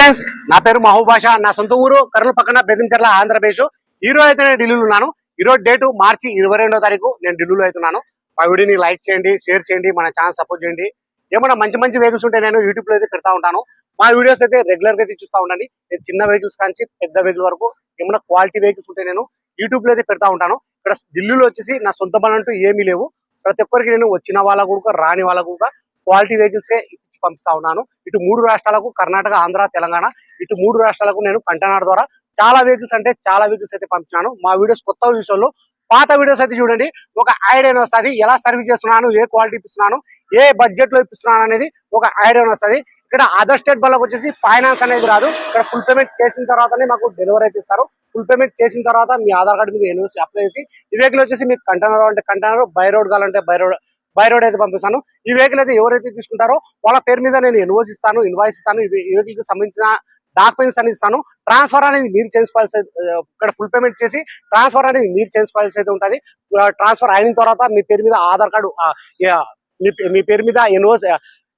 Friends నా పేరు మహబూబాష నా సొంత ఊరు కర్నూలు పక్కన బెదించర్ల ఆంధ్రప్రదేశ్. ఈ రోజు అయితే నేను ఢిల్లీలో ఉన్నాను. ఈ రోజు డేటు మార్చి ఇరవై రెండో తారీఖు నేను ఢిల్లీలో అవుతున్నాను మా వీడియోని లైక్ చేయండి షేర్ చేయండి మన ఛానల్ సపోర్ట్ చేయండి. ఏమైనా మంచి మంచి వెహికల్స్ ఉంటే నేను యూట్యూబ్లో అయితే పెడతా ఉంటాను. మా వీడియోస్ అయితే రెగ్యులర్గా అయితే చూస్తూ ఉండండి. నేను చిన్న వెహికల్స్ కాంచి పెద్ద వెహికల్ వరకు ఏమైనా క్వాలిటీ వెహికల్స్ ఉంటే నేను యూట్యూబ్లో అయితే పెడతా ఉంటాను. ఇక్కడ ఢిల్లీలో వచ్చేసి నా సొంత పని అంటూ ఏమీ లేవు. ప్రతి ఒక్కరికి నేను వచ్చిన వాళ్ళ కూడా రాని వాళ్ళ కూడా క్వాలిటీ వెహికల్సే పంపిస్తా ఉన్నాను ఇటు మూడు రాష్ట్రాలకు కర్ణాటక ఆంధ్ర తెలంగాణ ఇటు మూడు రాష్ట్రాలకు నేను కంటైనర్ ద్వారా చాలా వెహికల్స్ అంటే చాలా వెహికల్స్ అయితే పంపించాను మా వీడియోస్ కొత్త విషయంలో పాత వీడియోస్ అయితే చూడండి. ఒక ఐడియా వస్తుంది ఎలా సర్వీస్ చేస్తున్నాను ఏ క్వాలిటీ ఇప్పిస్తున్నాను ఏ బడ్జెట్లో ఇప్పిస్తున్నాను అనేది ఒక ఐడియా వస్తుంది. ఇక్కడ అదర్ స్టేట్ వాళ్ళకి వచ్చేసి ఫైనాన్స్ అనేది రాదు. ఇక్కడ ఫుల్ పేమెంట్ చేసిన తర్వాతనే మాకు డెలివరీ అయితే ఇస్తారు. ఫుల్ పేమెంట్ చేసిన తర్వాత మీ ఆధార్ కార్డు మీద ఎన్ఓసి అప్లై చేసి ఈ వెహికల్ వచ్చేసి మీకు కంటైనర్ అంటే కంటైనర్ బై రోడ్ కావాలంటే బై రోడ్ బై రోడ్ అయితే పంపిస్తాను. ఈ వెహికల్ అయితే ఎవరైతే తీసుకుంటారో వాళ్ళ పేరు మీద నేను ఇన్వాయిస్ ఇస్తాను ఇన్వాయిస్ ఇస్తాను ఈ వెహికల్కి సంబంధించిన డాక్యుమెంట్స్ అని ఇస్తాను. ట్రాన్స్ఫర్ అనేది మీరు చేసుకోవాల్సి ఇక్కడ ఫుల్ పేమెంట్ చేసి ట్రాన్స్ఫర్ అనేది మీరు చేసుకోవాల్సి అయితే ఉంటుంది. ట్రాన్స్ఫర్ అయిన తర్వాత మీ పేరు మీద ఆధార్ కార్డు మీ మీ పేరు మీద ఎన్ఓస్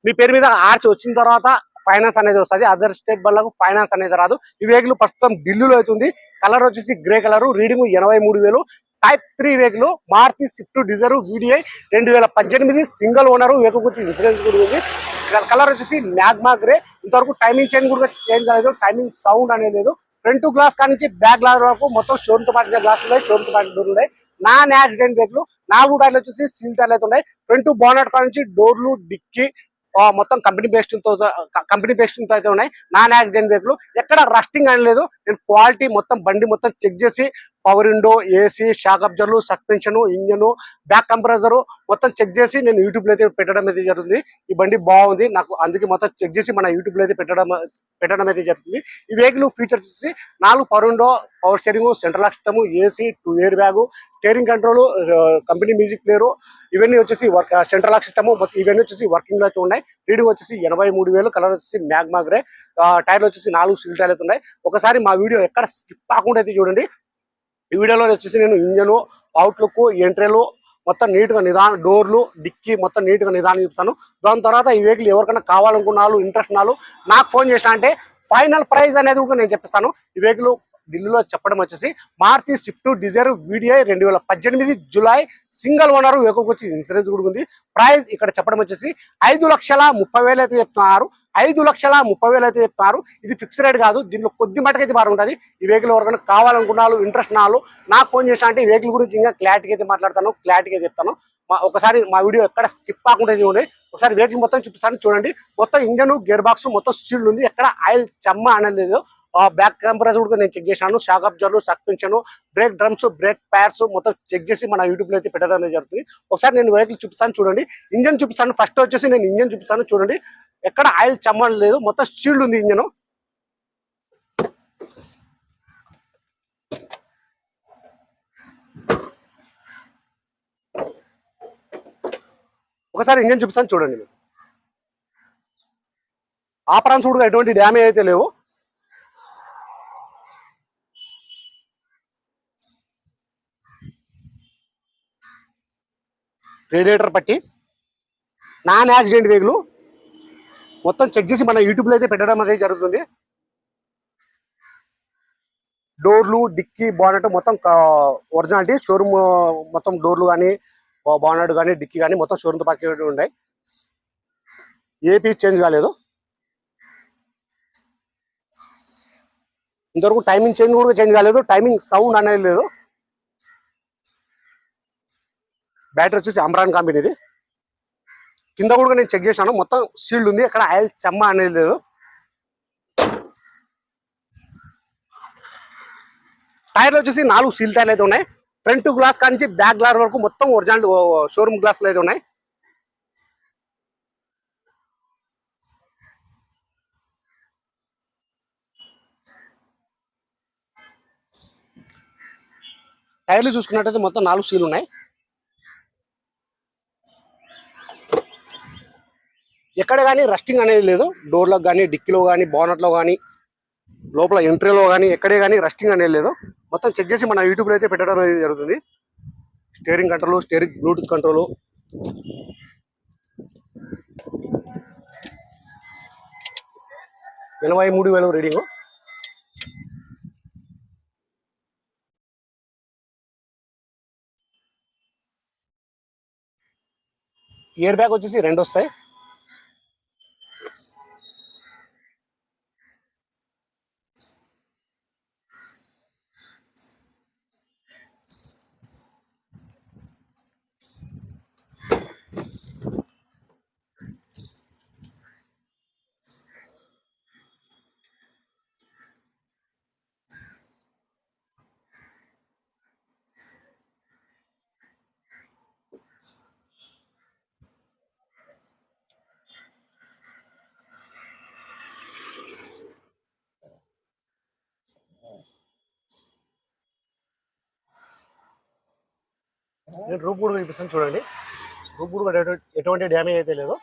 మీ పేరు మీద ఆర్చి వచ్చిన తర్వాత ఫైనాన్స్ అనేది వస్తుంది. అదర్ స్టేట్ వాళ్ళకు ఫైనాన్స్ అనేది రాదు. ఈ వెహికల్ ప్రస్తుతం ఢిల్లీలో అవుతుంది కలర్ వచ్చేసి గ్రే కలర్ రీడింగ్ ఎనభై మూడు వేలు. Type three vehicle Maruti Swift Dzire VDI రెండు వేల పద్దెనిమిది సింగిల్ ఓనర్ వెహికల్ గురించి ఇన్సూరెన్స్ కూడా ఉంది. కలర్ వచ్చేసి మ్యాగ్మా గ్రే ఇంతవరకు టైమింగ్ చేంజ్ కూడా చేంజ్ కాలేదు టైమింగ్ సౌండ్ అనేది లేదు. ఫ్రంట్ గ్లాస్ కాడి నుంచి బ్యాక్ గ్లాస్ వరకు మొత్తం షోరూమ్తో పాటు గ్లాస్ ఉన్నాయి షోరూమ్తో పాటు డోర్లు ఉన్నాయి. నాన్ యాక్సిడెంట్ వెహికల్ నాలుగు టైర్లు వచ్చేసి సీల్ టైర్లు అయితే ఉన్నాయి. ఫ్రంట్ బోనట్ కాడ నుంచి డోర్లు డిక్కి మొత్తం కంపెనీ బేస్ట్ కంపెనీ బేస్ట్ అయితే ఉన్నాయి. నాన్ యాక్సిడెంట్ వెహికల్ ఎక్కడ రస్టింగ్ అనలేదు నేను క్వాలిటీ మొత్తం బండి మొత్తం చెక్ చేసి పవర్ విండో ఏసీ షాక్ అబ్జర్లు సస్పెన్షన్ ఇంజన్ బ్యాక్ కంప్రెసర్ మొత్తం చెక్ చేసి నేను యూట్యూబ్లో అయితే పెట్టడం అయితే జరుగుతుంది. ఈ బండి బాగుంది. నాకు అందుకే మొత్తం చెక్ చేసి మన యూట్యూబ్లో అయితే పెట్టడం పెట్టడం అయితే జరుగుతుంది. ఈ వెహికల్ ఫీచర్స్ వచ్చి నాలుగు power window power steering central system AC two air bag steering control company music player. ఇవన్నీ వచ్చేసి వర్క్ సెంట్రల్ లాక్ సిస్టమ్ ఇవన్నీ వచ్చేసి వర్కింగ్లో అయితే ఉన్నాయి. రీడింగ్ వచ్చేసి ఎనభై మూడు వేలు కలర్ వచ్చేసి మ్యాగ్మాగ్రే. టైర్లు వచ్చేసి నాలుగు సిల్ టైర్లు అయితే ఉన్నాయి. ఒకసారి మా వీడియో ఎక్కడ స్కిప్ కాకుండా అయితే చూడండి. ఈ వీడియోలో వచ్చేసి నేను ఇంజన్ అవుట్లుక్ ఎంట్రీలు మొత్తం నీట్గా నిదానం డోర్లు డిక్కీ మొత్తం నీట్గా నిదానం చూపిస్తాను. దాని తర్వాత ఈ వెహికల్ ఎవరికైనా కావాలనుకున్నాను ఇంట్రెస్ట్ వాళ్ళు నాకు ఫోన్ చేసిన అంటే ఫైనల్ ప్రైస్ అనేది కూడా నేను చెప్పిస్తాను. ఈ వెహికల్ ఢిల్లీలో చెప్పడం వచ్చేసి మారుతి స్విఫ్ట్ డిజైర్ వీడిఐ రెండు వేల పద్దెనిమిది జులై సింగిల్ ఓనర్ వెహికల్కి వచ్చి ఇన్సూరెన్స్ కూడా ఉంది. ప్రైస్ ఇక్కడ చెప్పడం వచ్చేసి ఐదు లక్షల ముప్పై వేలు అయితే చెప్తున్నారు. ఐదు లక్షల ముప్పై వేలు అయితే చెప్తున్నారు ఇది ఫిక్స్ రేట్ కాదు. దీనిలో కొద్ది మటుకైతే బాగుంటుంది ఈ వెహికల్ ఎవరికైనా కావాలనుకున్నాను ఇంట్రెస్ట్ నాలు నాకు ఫోన్ చేసిన అంటే ఈ వెహికల్ గురించి ఇంకా క్లారిటీ అయితే మాట్లాడతాను. క్లారిటీగా చెప్తాను. మా- ఒకసారి మా వీడియో ఎక్కడ స్కిప్ కాకుండా చూడండి. ఒకసారి వెహికల్ మొత్తం చూపిస్తాను. చూడండి. మొత్తం ఇంజన్ గేర్ బాక్స్ మొత్తం స్టీల్ ఉంది. ఎక్కడ ఆయిల్ చెమ్మ అనలేదు. బ్యాక్ కెమెరాస్ కూడా నేను చెక్ చేశాను. Shock absorber suspension brake drums brake pads మొత్తం చెక్ చేసి మన యూట్యూబ్లో అయితే పెట్టడం అనేది జరుగుతుంది. ఒకసారి నేను వెహికల్ చూపిస్తాను చూడండి. ఇంజన్ చూపిస్తాను. ఫస్ట్ వచ్చేసి నేను ఇంజన్ చూపిస్తాను చూడండి. ఎక్కడ ఆయిల్ చమ్మడం లేదు. మొత్తం షీల్డ్ ఉంది ఇంజన్. ఒకసారి ఇంజన్ చూపిస్తాను చూడండి. మీరు ఆపరాన్స్ కూడా ఎటువంటి డ్యామేజ్ అయితే లేవు. రేడియేటర్ పట్టి నాన్ యాక్సిడెంట్ వెహికల్ మొత్తం చెక్ చేసి మన యూట్యూబ్లో అయితే పెట్టడం అనేది జరుగుతుంది. డోర్లు డిక్కీ బాగున్నట్టు మొత్తం ఒరిజినాలిటీ షోరూమ్ మొత్తం డోర్లు కానీ బానట్ కానీ డిక్కీ కానీ మొత్తం షోరూమ్తో పక్కన ఉన్నాయి. ఏ పీస్ చేంజ్ కాలేదు. ఇంతవరకు టైమింగ్ చేంజ్ కూడా చేంజ్ కాలేదు. టైమింగ్ సౌండ్ అనేది లేదు. బ్యాటరీ వచ్చేసి అమ్రాన్ కంపెనీది కింద కూడా నేను చెక్ చేశాను. మొత్తం సీల్డ్ ఉంది. అక్కడ ఆయిల్ చెమ్మ అనేది లేదు. టైర్లు వచ్చేసి నాలుగు సీల్ టైర్లు అయితే ఉన్నాయి. ఫ్రంట్ గ్లాస్ కానించి బ్యాక్ గ్లాస్ వరకు మొత్తం ఒరిజినల్ షోరూమ్ గ్లాసులు అయితే ఉన్నాయి. టైర్లు చూసుకున్నట్టయితే మొత్తం నాలుగు సీలు ఉన్నాయి. ఎక్కడ కానీ రస్టింగ్ అనేది లేదు. డోర్లకు కానీ డిక్కీలో కానీ బోనట్లో కానీ లోపల ఎంట్రీలో కానీ ఎక్కడే కానీ రస్టింగ్ అనేది లేదు. మొత్తం చెక్ చేసి మన యూట్యూబ్లో అయితే పెట్టడం అనేది జరుగుతుంది. Steering control steering bluetooth control. ఎనభై మూడు వేలు రీడింగ్. ఇయర్ బ్యాగ్ వచ్చేసి రెండు వస్తాయి. నేను రూప్ కూడా చూపిస్తాను చూడండి. రూప్ కూడా ఎటువంటి- డ్యామేజ్ అయితే లేదు.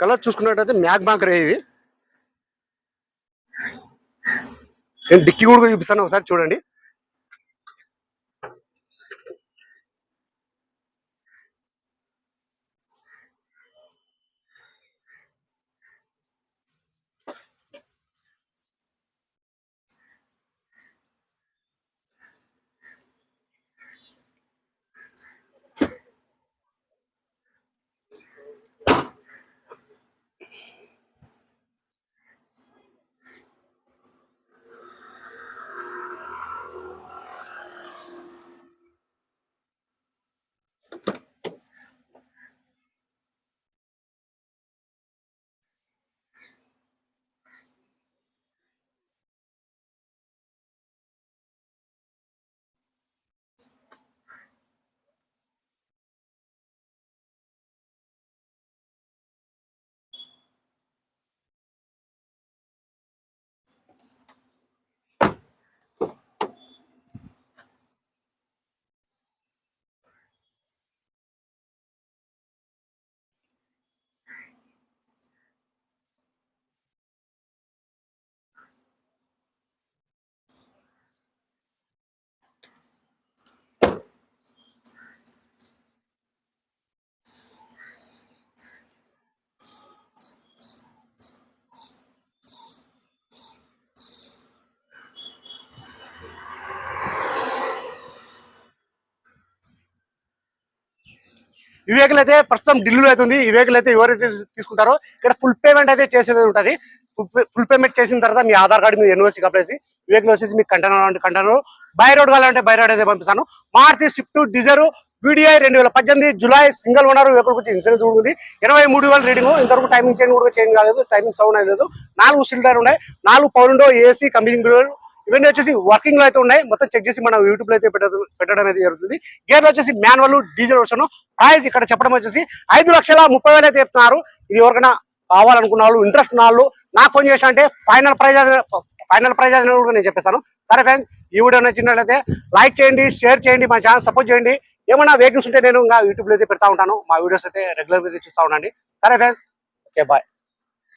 కలర్ చూసుకున్నట్టయితే మ్యాగ్ బాంకర్ ఇది. నేను డిక్కీ కూడా చూపిస్తాను ఒకసారి చూడండి. ఈ వెహికల్ అయితే ప్రస్తుతం ఢిల్లీలో అయితే ఉంది. ఈ వెహికల్ అయితే ఎవరైతే తీసుకుంటారో ఇక్కడ ఫుల్ పేమెంట్ అయితే చేసేది ఉంటుంది. ఫుల్ పేమెంట్ చేసిన తర్వాత మీ ఆధార్ కార్డు మీద ఎన్ఓసి కప్పేసి ఈ వెహికల్ వచ్చేసి మీకు కంటైనర్ అంటే కంటైనర్ బై రోడ్ కావాలంటే బై రోడ్ అయితే పంపిస్తాను. మారుతి స్విఫ్ట్ డిజైర్ వీడిఐ రెండు వేల పద్దెనిమిది జులై సింగల్ ఓనర్ వెహికల్ వచ్చి ఇన్సూరెన్స్ కూడా ఉంది. ఎనభై మూడు వేల రీడింగ్. ఇంతవరకు టైమింగ్ చేంజ్ కూడా చేంజ్ కాలేదు. టైమింగ్ సౌండ్ అనేది నాలుగు సిలిండర్ ఉన్నాయి. నాలుగు పౌరుండో ఏసీ కంపెనీ ఇవన్నీ వచ్చేసి వర్కింగ్లో అయితే ఉన్నాయి. మొత్తం చెక్ చేసి మనం యూట్యూబ్లో అయితే పెట్టడం పెట్టడం అనేది జరుగుతుంది. గేర్లు వచ్చేసి మాన్యువల్ డీజిల్ వర్షన్ ప్రైస్ ఇక్కడ చెప్పడం వచ్చేసి ఐదు లక్షల ముప్పై వేలు అయితే చెప్తున్నారు. ఇది ఎవరికైనా కావాలనుకున్న వాళ్ళు ఇంట్రెస్ట్ ఉన్న వాళ్ళు నాకు ఫోన్ చేసి అంటే ఫైనల్ ప్రైజ్ ఫైనల్ ప్రైజ్ అనేది కూడా నేను చెప్పేస్తాను. సరే ఫ్రెండ్స్ ఈ వీడియో నచ్చినట్లయితే లైక్ చేయండి షేర్ చేయండి మా ఛానల్ సపోర్ట్ చేయండి. ఏమైనా వెహికల్స్ ఉంటే నేను ఇంకా యూట్యూబ్లో అయితే పెడతా ఉంటాను. మా వీడియోస్ అయితే రెగ్యులర్ అయితే చూస్తూ ఉండండి. సరే ఫ్రెండ్స్ ఓకే బాయ్